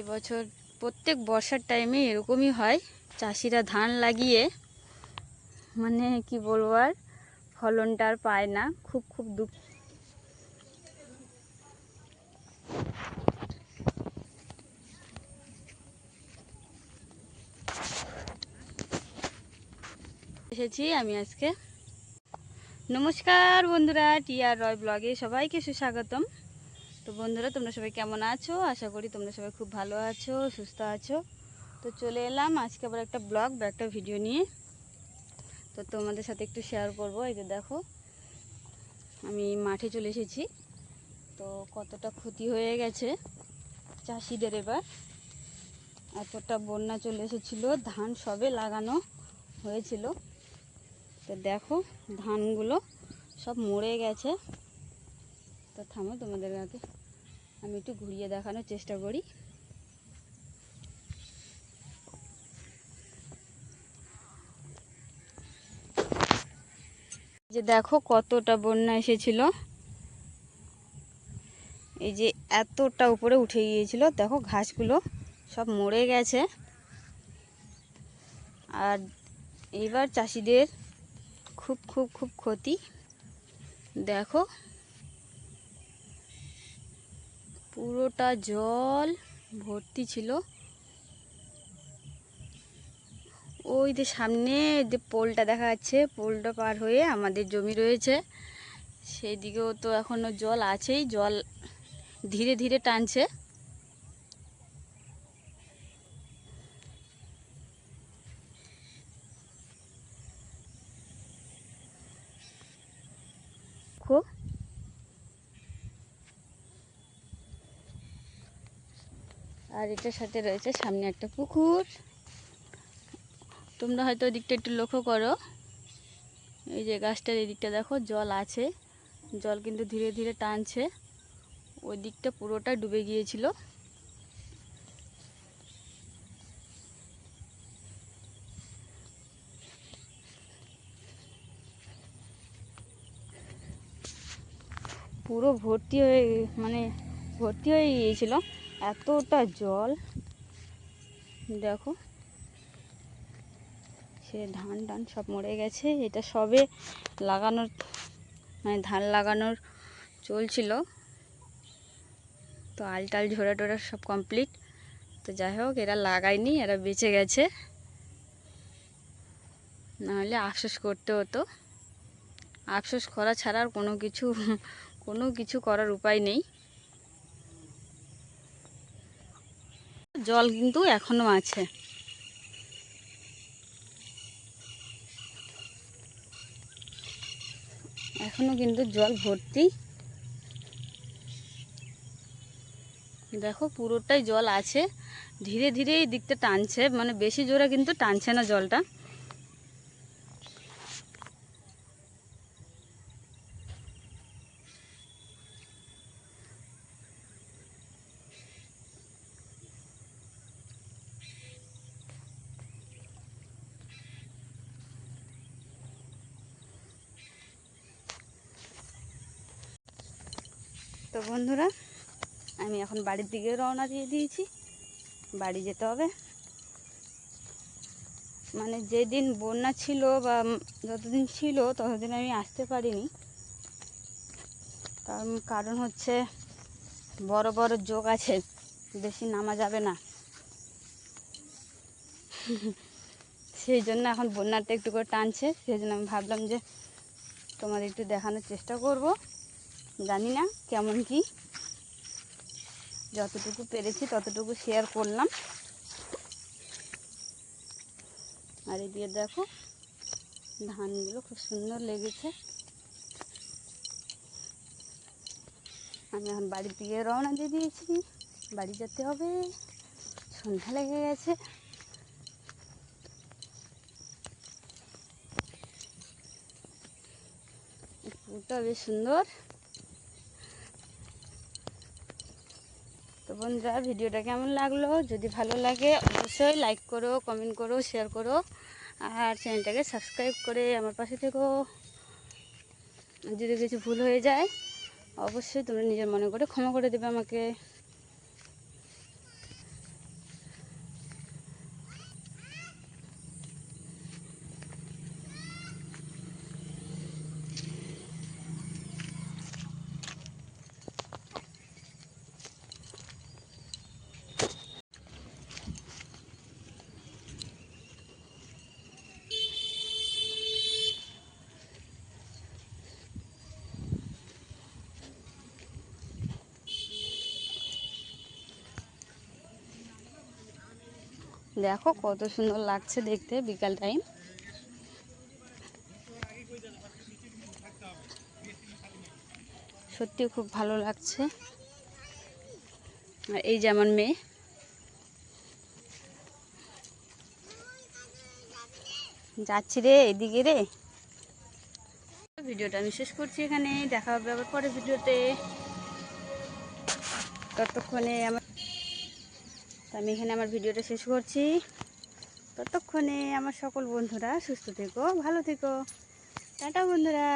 এবছর প্রত্যেক বর্ষার টাইমে এরকমই হয়। চাষিরা ধান লাগিয়ে মানে কি বলব আর, ফলনটা আর পায় না। খুব খুব দুঃখ। এসেছি আমি আজকে। নমস্কার বন্ধুরা, টিআর রয় ব্লগে সবাইকে সুস্বাগতম। তো বন্ধুরা, তোমরা সবাই কেমন আছো? আশা করি তোমরা সবাই খুব ভালো আছো, সুস্থ আছো। তো চলে এলাম আজকে আবার একটা ব্লগ বা একটা ভিডিও নিয়ে। তো তোমাদের সাথে একটু শেয়ার করব। এই যে দেখো, আমি মাঠে চলে এসেছি। তো কতটা ক্ষতি হয়ে গেছে চাষিদের এবার। এতটা বন্যা চলে এসেছিল, ধান সবে লাগানো হয়েছিল। তো দেখো, ধানগুলো সব মরে গেছে। তো থামো তোমাদের আগে আমি একটু ঘুরিয়ে দেখানোর চেষ্টা করি। যে দেখো কতটা বন্যা এসেছিল। এই যে এতটা উপরে উঠে গিয়েছিল। দেখো ঘাসগুলো সব মরে গেছে। আর এইবার চাষিদের খুব খুব খুব ক্ষতি। দেখো পুরোটা জল ভর্তি ছিল। ওই যে সামনে যে পোলটা দেখা যাচ্ছে, পোলটা পার হয়ে আমাদের জমি রয়েছে। সেই দিকেও তো এখনও জল আছেই, জল ধীরে ধীরে টানছে। আর এটার সাথে রয়েছে সামনে একটা পুকুর। তোমরা হয়তো ওই দিকটা একটু লক্ষ্য করো। এই যে গাছটার এই দিকটা দেখো, জল আছে। জল কিন্তু ধীরে ধীরে টানছে। ওই দিকটা পুরোটা ডুবে গিয়েছিল। পুরো ভর্তি হয়ে মানে ভর্তি হয়ে গিয়েছিল। এতটা জল। দেখো, সে ধান টান সব মরে গেছে। এটা সবে লাগানোর মানে ধান লাগানোর চলছিল। তো আল টাল ঝোড়া টোড়া সব কমপ্লিট তো যাই হোক, এরা লাগায়নি, এরা বেঁচে গেছে। নাহলে আফসোস করতে হতো। আফসোস করা ছাড়া আর কোনো কিছু কোনো কিছু করার উপায় নেই। জল কিন্তু এখনও আছে। এখনও কিন্তু জল ভর্তি। দেখো পুরোটাই জল আছে। ধীরে ধীরে এই দিকটা টানছে মানে বেশি জোরে কিন্তু টানছে না জলটা। তো বন্ধুরা, আমি এখন বাড়ির দিকে রওনা দিয়ে দিয়েছি। বাড়ি যেতে হবে। মানে যেদিন বন্যা ছিল বা যতদিন ছিল, ততদিন আমি আসতে পারিনি। তার কারণ হচ্ছে বড় বড় যোগ আছে, বেশি নামা যাবে না। সেই জন্য এখন বন্যাটা একটু করে টানছে। সেই জন্য আমি ভাবলাম যে তোমাদের একটু দেখানোর চেষ্টা করব। জানি না কেমন কি। যতটুকু পেরেছি ততটুকু শেয়ার করলাম। আর এদিকে দেখো, ধানগুলো খুব সুন্দর লেগেছে। আমি এখন বাড়ির দিকে রওনা দিয়ে দিয়েছি। বাড়ি যেতে হবে। সন্ধ্যা লেগে গেছে। ফুলটা বেশ সুন্দর। বন্ধুরা, ভিডিওটা কেমন লাগল? যদি ভালো লাগে, অবশ্যই লাইক করো কমেন্ট করো শেয়ার করো, আর চ্যানেলটাকে সাবস্ক্রাইব করে আমার পাশে থেকো। যদি কিছু ভুল হয়ে যায়, অবশ্যই তোমরা নিজের মনে করে ক্ষমা করে দেবে আমাকে। দেখো কত সুন্দর লাগছে দেখতে বিকাল টাইম। সত্যি খুব ভালো লাগছে। আর এই যে আমার মেয়ে। যাচ্ছি রে এদিকে রে। ভিডিওটা আমি শেষ করছি এখানে দেখা হবে আবার পরে ভিডিওতে। ততক্ষণে আমার তো আমি এখানে আমার ভিডিওটা শেষ করছি। ততক্ষণে আমার সকল বন্ধুরা সুস্থ থেকো, ভালো থেকো। টাটা বন্ধুরা।